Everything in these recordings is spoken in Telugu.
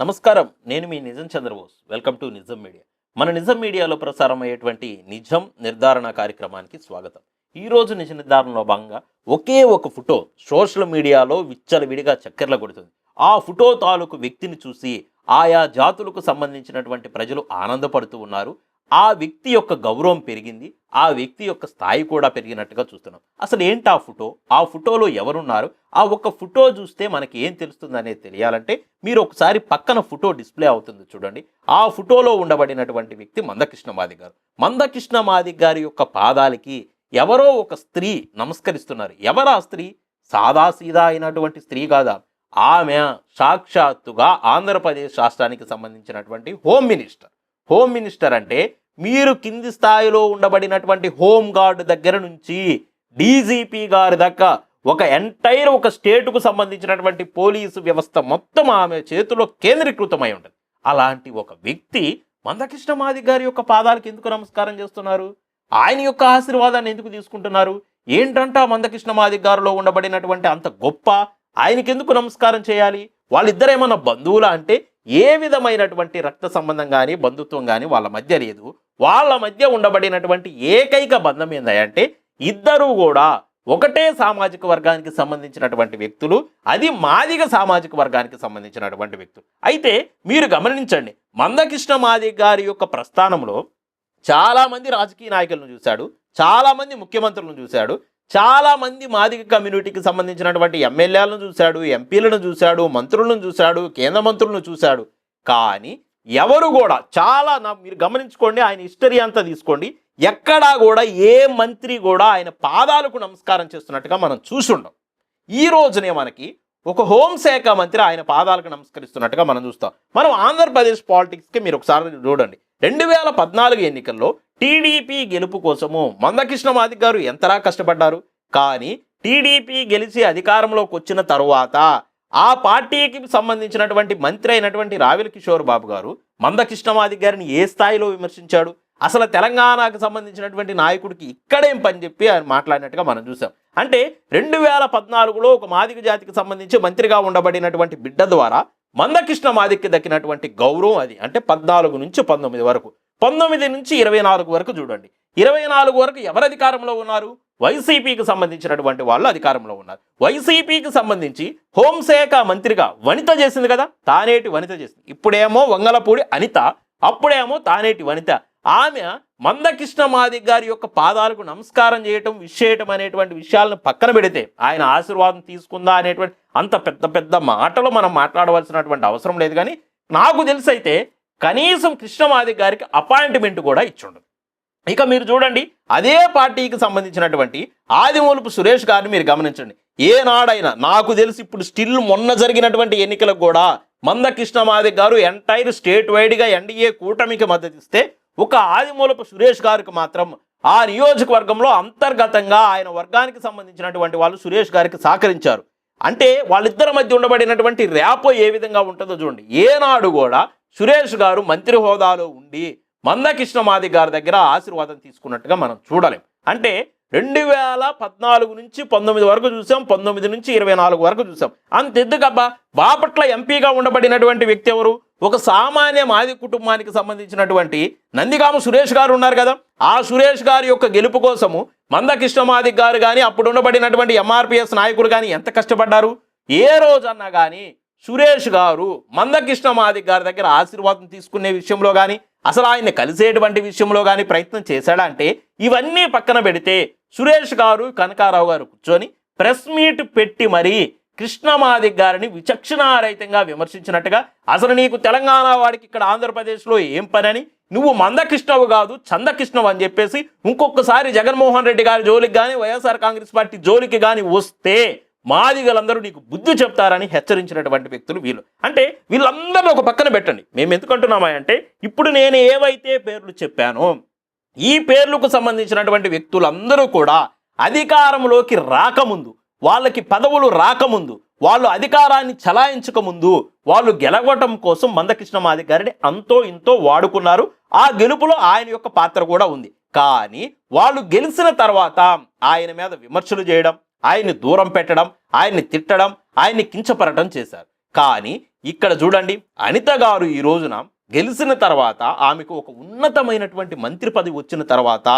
నమస్కారం. నేను మీ Nijam Chandrabose. Welcome to Nijam media. మన నిజం మీడియాలో ప్రసారం అయ్యేటువంటి నిజం నిర్ధారణ కార్యక్రమానికి స్వాగతం. ఈరోజు నిజ నిర్ధారణలో భాగంగా ఒకే ఒక ఫోటో సోషల్ మీడియాలో విచ్చలవిడిగా చక్కెర్ల కొడుతుంది. ఆ ఫోటో తాలూకు వ్యక్తిని చూసి ఆయా జాతులకు సంబంధించినటువంటి ప్రజలు ఆనందపడుతూ ఉన్నారు. ఆ వ్యక్తి యొక్క గౌరవం పెరిగింది ఆ వ్యక్తి యొక్క స్థాయి కూడా పెరిగినట్టుగా చూస్తున్నాం. అసలు ఏంటి ఆ ఫోటో? ఆ ఫోటోలో ఎవరున్నారు? ఆ ఒక్క ఫోటో చూస్తే మనకి ఏం తెలుస్తుంది అనేది తెలియాలంటే మీరు ఒకసారి పక్కన ఫోటో డిస్ప్లే అవుతుంది చూడండి. ఆ ఫోటోలో ఉండబడినటువంటి వ్యక్తి మందకృష్ణ మాదిక్ గారు. మందకృష్ణ మాదిక్ గారి యొక్క పాదాలకి ఎవరో ఒక స్త్రీ నమస్కరిస్తున్నారు. ఎవరా ఆ స్త్రీ? సాదాసీదా అయినటువంటి స్త్రీ కాదా? ఆమె సాక్షాత్తుగా ఆంధ్రప్రదేశ్ రాష్ట్రానికి సంబంధించినటువంటి హోమ్ మినిస్టర్. హోమ్ మినిస్టర్ అంటే మీరు కింది స్థాయిలో ఉండబడినటువంటి హోమ్ గార్డ్ దగ్గర నుంచి డీజీపీ గారి దాకా ఒక ఎంటైర్ ఒక స్టేటుకు సంబంధించినటువంటి పోలీసు వ్యవస్థ మొత్తం ఆమె చేతిలో కేంద్రీకృతమై ఉంటుంది. అలాంటి ఒక వ్యక్తి మందకృష్ణ మాది గారి యొక్క పాదాలకు ఎందుకు నమస్కారం చేస్తున్నారు? ఆయన యొక్క ఆశీర్వాదాన్ని ఎందుకు తీసుకుంటున్నారు? ఏంటంట ఆ మందకృష్ణ మాది గారిలో ఉండబడినటువంటి అంత గొప్ప ఆయనకి ఎందుకు నమస్కారం చేయాలి? వాళ్ళిద్దరేమన్నా బంధువులా అంటే ఏ విధమైనటువంటి రక్త సంబంధం కానీ బంధుత్వం కానీ వాళ్ళ మధ్య లేదు. వాళ్ళ మధ్య ఉండబడినటువంటి ఏకైక బంధం ఏందంటే ఇద్దరూ కూడా ఒకటే సామాజిక వర్గానికి సంబంధించినటువంటి వ్యక్తులు అది మాదిగ సామాజిక వర్గానికి సంబంధించినటువంటి వ్యక్తులు. అయితే మీరు గమనించండి మందకృష్ణ మాదిగ గారి యొక్క ప్రస్థానంలో చాలామంది రాజకీయ నాయకులను చూశాడు చాలామంది ముఖ్యమంత్రులను చూశాడు చాలామంది మాదిక కమ్యూనిటీకి సంబంధించినటువంటి ఎమ్మెల్యేలను చూశాడు ఎంపీలను చూశాడు మంత్రులను చూశాడు కేంద్ర మంత్రులను చూశాడు. కానీ ఎవరు కూడా చాలా నా మీరు గమనించుకోండి ఆయన హిస్టరీ అంతా తీసుకోండి. ఎక్కడా కూడా ఏ మంత్రి కూడా ఆయన పాదాలకు నమస్కారం చేస్తున్నట్టుగా మనం చూసుండం ఈ రోజునే మనకి ఒక హోంశాఖ మంత్రి ఆయన పాదాలకు నమస్కరిస్తున్నట్టుగా మనం చూస్తాం. మనం ఆంధ్రప్రదేశ్ పాలిటిక్స్కి మీరు ఒకసారి చూడండి. రెండు వేల పద్నాలుగు ఎన్నికల్లో టీడీపీ గెలుపు కోసము మందకృష్ణ మాదిక్ గారు ఎంతలా కష్టపడ్డారు? కానీ టీడీపీ గెలిచి అధికారంలోకి వచ్చిన తరువాత ఆ పార్టీకి సంబంధించినటువంటి మంత్రి అయినటువంటి రావిల కిషోర్ బాబు గారు మందకృష్ణ మాదిక్ గారిని ఏ స్థాయిలో విమర్శించాడు? అసలు తెలంగాణకు సంబంధించినటువంటి నాయకుడికి ఇక్కడేం పని చెప్పి ఆయన మాట్లాడినట్టుగా మనం చూసాం. అంటే రెండు వేల పద్నాలుగులో ఒక మాదిక జాతికి సంబంధించి మంత్రిగా ఉండబడినటువంటి బిడ్డ ద్వారా మందకృష్ణ మాదిక్కి దక్కినటువంటి గౌరవం అది. అంటే పద్నాలుగు నుంచి పంతొమ్మిది వరకు. పంతొమ్మిది నుంచి ఇరవై నాలుగు వరకు చూడండి. ఇరవై నాలుగు వరకు ఎవరు అధికారంలో ఉన్నారు? వైసీపీకి సంబంధించినటువంటి వాళ్ళు అధికారంలో ఉన్నారు. వైసీపీకి సంబంధించి హోంశాఖ మంత్రిగా వనిత చేసింది కదా తానేటి వనిత చేసింది. ఇప్పుడేమో వంగలపూడి అనిత అప్పుడేమో తానేటి వనిత. ఆమె మందకృష్ణ మాదిక్ గారి యొక్క పాదాలకు నమస్కారం చేయటం విషేయటం అనేటువంటి విషయాలను పక్కన పెడితే ఆయన ఆశీర్వాదం తీసుకుందా అనేటువంటి అంత పెద్ద పెద్ద మాటలు మనం మాట్లాడవలసినటువంటి అవసరం లేదు. కానీ నాకు తెలిసి అయితే కనీసం కృష్ణమాదిక్ గారికి అపాయింట్మెంట్ కూడా ఇచ్చుండదు. ఇక మీరు చూడండి అదే పార్టీకి సంబంధించినటువంటి ఆదిమూలపు సురేష్ గారిని మీరు గమనించండి. ఏనాడైనా నాకు తెలిసి ఇప్పుడు స్టిల్ మొన్న జరిగినటువంటి ఎన్నికలకు కూడా మందకృష్ణ మాదిక్ గారు ఎంటైర్ స్టేట్ వైడ్గా ఎన్డీఏ కూటమికి మద్దతిస్తే ఒక ఆదిమూలపు సురేష్ గారికి మాత్రం ఆ నియోజకవర్గంలో అంతర్గతంగా ఆయన వర్గానికి సంబంధించినటువంటి వాళ్ళు సురేష్ గారికి సహకరించారు. అంటే వాళ్ళిద్దరి మధ్య ఉండబడినటువంటి ర్యాపో ఏ విధంగా ఉంటుందో చూడండి. ఏనాడు కూడా సురేష్ గారు మంత్రి హోదాలో ఉండి మందకృష్ణ మాది గారి దగ్గర ఆశీర్వాదం తీసుకున్నట్టుగా మనం చూడలేం. అంటే రెండు వేల పద్నాలుగు నుంచి పంతొమ్మిది వరకు చూసాం పంతొమ్మిది నుంచి ఇరవై నాలుగు వరకు చూసాం. అంతెందుకబ్బా బాపట్ల ఎంపీగా ఉండబడినటువంటి వ్యక్తి ఎవరు? ఒక సామాన్య మాది కుటుంబానికి సంబంధించినటువంటి నందిగామ సురేష్ గారు ఉన్నారు కదా. ఆ సురేష్ గారి యొక్క గెలుపు కోసము మందకృష్ణ మాదిక్ గారు కానీ అప్పుడు ఉండబడినటువంటి ఎంఆర్పిఎస్ నాయకులు కానీ ఎంత కష్టపడ్డారు? ఏ రోజన్నా కానీ సురేష్ గారు మందకృష్ణ మాదిక్ గారి దగ్గర ఆశీర్వాదం తీసుకునే విషయంలో కానీ అసలు ఆయన్ని కలిసేటువంటి విషయంలో కానీ ప్రయత్నం చేశాడా అంటే ఇవన్నీ పక్కన పెడితే సురేష్ గారు కనకారావు గారు కూర్చొని ప్రెస్ మీట్ పెట్టి మరీ కృష్ణమాదిక్ గారిని విచక్షణారహితంగా విమర్శించినట్టుగా అసలు నీకు తెలంగాణ వాడికి ఇక్కడ ఆంధ్రప్రదేశ్లో ఏం పనని? నువ్వు మందకృష్ణవు కాదు చందకృష్ణవు అని చెప్పేసి ఇంకొకసారి జగన్మోహన్ రెడ్డి గారి జోలికి కానీ వైఎస్ఆర్ కాంగ్రెస్ పార్టీ జోలికి కానీ వస్తే మాదిగలందరూ నీకు బుద్ధి చెప్తారని హెచ్చరించినటువంటి వ్యక్తులు వీళ్ళు. అంటే వీళ్ళందరినీ ఒక పక్కన పెట్టండి. మేము ఎందుకంటున్నామా అంటే ఇప్పుడు నేను ఏవైతే పేర్లు చెప్పానో ఈ పేర్లకు సంబంధించినటువంటి వ్యక్తులందరూ కూడా అధికారంలోకి రాకముందు వాళ్ళకి పదవులు రాకముందు వాళ్ళు అధికారాన్ని చలాయించక ముందు వాళ్ళు గెలవటం కోసం మందకృష్ణ మాది గారిని అంతో ఇంతో వాడుకున్నారు. ఆ గెలుపులో ఆయన యొక్క పాత్ర కూడా ఉంది. కానీ వాళ్ళు గెలిచిన తర్వాత ఆయన మీద విమర్శలు చేయడం ఆయన్ని దూరం పెట్టడం ఆయన్ని తిట్టడం ఆయన్ని కించపరటం చేశారు. కానీ ఇక్కడ చూడండి అనిత గారు ఈ రోజున గెలిచిన తర్వాత ఆమెకు ఒక ఉన్నతమైనటువంటి మంత్రి పదవి వచ్చిన తర్వాత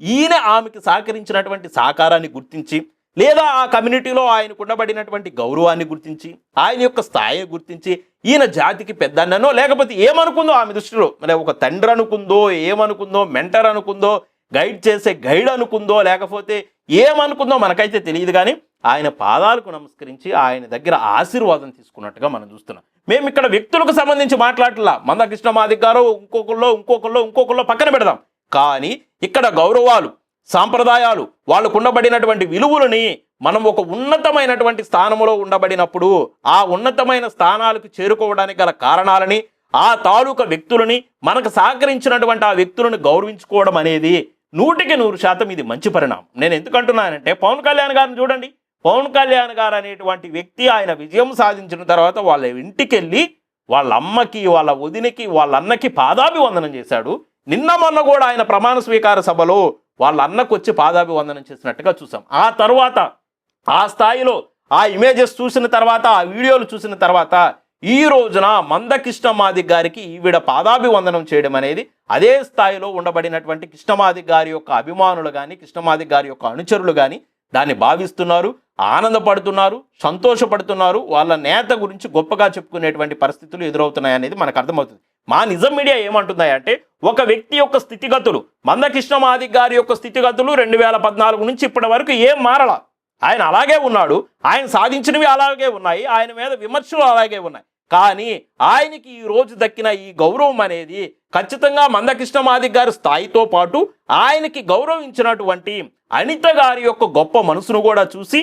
ఈయన ఆమెకు సహకరించినటువంటి సహకారాన్ని గుర్తించి లేదా ఆ కమ్యూనిటీలో ఆయనకు ఉండబడినటువంటి గౌరవాన్ని గుర్తించి ఆయన యొక్క స్థాయిని గుర్తించి ఈయన జాతికి పెద్దన్ననో లేకపోతే ఏమనుకుందో ఆమె దృష్టిలో మరి ఒక తండ్రి అనుకుందో ఏమనుకుందో మెంటర్ అనుకుందో గైడ్ చేసే గైడ్ అనుకుందో లేకపోతే ఏమనుకుందో మనకైతే తెలియదు కానీ ఆయన పాదాలకు నమస్కరించి ఆయన దగ్గర ఆశీర్వాదం తీసుకున్నట్టుగా మనం చూస్తున్నాం. మేము ఇక్కడ వ్యక్తులకు సంబంధించి మాట్లాడట్లా. మందకృష్ణ మాదిక్ గారు ఇంకొకళ్ళు ఇంకొకళ్ళు ఇంకొకళ్ళో పక్కన పెడదాం. కానీ ఇక్కడ గౌరవాలు సాంప్రదాయాలు వాళ్ళకు ఉండబడినటువంటి విలువలని మనం ఒక ఉన్నతమైనటువంటి స్థానంలో ఉండబడినప్పుడు ఆ ఉన్నతమైన స్థానాలకు చేరుకోవడానికి గల కారణాలని ఆ తాలూకా వ్యక్తులని మనకు సహకరించినటువంటి ఆ వ్యక్తులను గౌరవించుకోవడం అనేది నూటికి నూరు శాతం ఇది మంచి పరిణామం. నేను ఎందుకంటున్నానంటే పవన్ కళ్యాణ్ గారిని చూడండి. పవన్ కళ్యాణ్ గారు అనేటువంటి వ్యక్తి ఆయన విజయం సాధించిన తర్వాత వాళ్ళ ఇంటికి వెళ్ళి వాళ్ళ అమ్మకి వాళ్ళ వదినికి వాళ్ళ అన్నకి పాదాభివందనం చేశాడు. నిన్న మొన్న కూడా ఆయన ప్రమాణ స్వీకార సభలో వాళ్ళ అన్నకు వచ్చి పాదాభివందనం చేసినట్టుగా చూసాం. ఆ తర్వాత ఆ స్థాయిలో ఆ ఇమేజెస్ చూసిన తర్వాత ఆ వీడియోలు చూసిన తర్వాత ఈ రోజున మందకృష్ణమాది గారికి ఈవిడ పాదాభివందనం చేయడం అనేది అదే స్థాయిలో ఉండబడినటువంటి కృష్ణమాది గారి యొక్క అభిమానులు కానీ కృష్ణమాది గారి యొక్క అనుచరులు కానీ దాన్ని భావిస్తున్నారు ఆనందపడుతున్నారు సంతోషపడుతున్నారు వాళ్ళ నేత గురించి గొప్పగా చెప్పుకునేటువంటి పరిస్థితులు ఎదురవుతున్నాయి అనేది మనకు అర్థమవుతుంది. మా నిజం మీడియా ఏమంటున్నాయంటే ఒక వ్యక్తి యొక్క స్థితిగతులు మందకృష్ణమాది గారి యొక్క స్థితిగతులు రెండు వేల పద్నాలుగు నుంచి ఇప్పటి వరకు ఏం మారలా? ఆయన అలాగే ఉన్నాడు. ఆయన సాధించినవి అలాగే ఉన్నాయి. ఆయన మీద విమర్శలు అలాగే ఉన్నాయి. కానీ ఆయనకి ఈ రోజు దక్కిన ఈ గౌరవం అనేది ఖచ్చితంగా మందకృష్ణ మాదిక్ గారి స్థాయితో పాటు ఆయనకి గౌరవించినటువంటి అనిత గారి యొక్క గొప్ప మనసును కూడా చూసి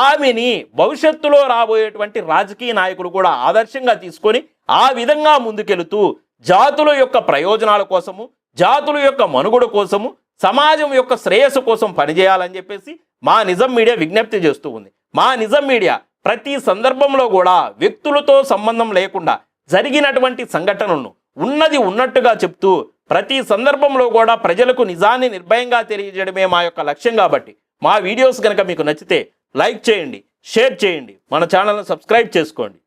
ఆమెని భవిష్యత్తులో రాబోయేటువంటి రాజకీయ నాయకులు కూడా ఆదర్శంగా తీసుకొని ఆ విధంగా ముందుకెళుతూ జాతుల యొక్క ప్రయోజనాల కోసము జాతుల యొక్క మనుగడ కోసము సమాజం యొక్క శ్రేయస్సు కోసం పనిచేయాలని చెప్పేసి మా నిజం మీడియా విజ్ఞప్తి చేస్తూ ఉంది. మా నిజం మీడియా ప్రతి సందర్భంలో కూడా వ్యక్తులతో సంబంధం లేకుండా జరిగినటువంటి సంఘటనలను ఉన్నది ఉన్నట్టుగా చెప్తూ ప్రతి సందర్భంలో కూడా ప్రజలకు నిజాన్ని నిర్భయంగా తెలియజేయడమే మా యొక్క లక్ష్యం కాబట్టి మా వీడియోస్ కనుక మీకు నచ్చితే లైక్ చేయండి షేర్ చేయండి. మన ఛానల్ని సబ్స్క్రైబ్ చేసుకోండి.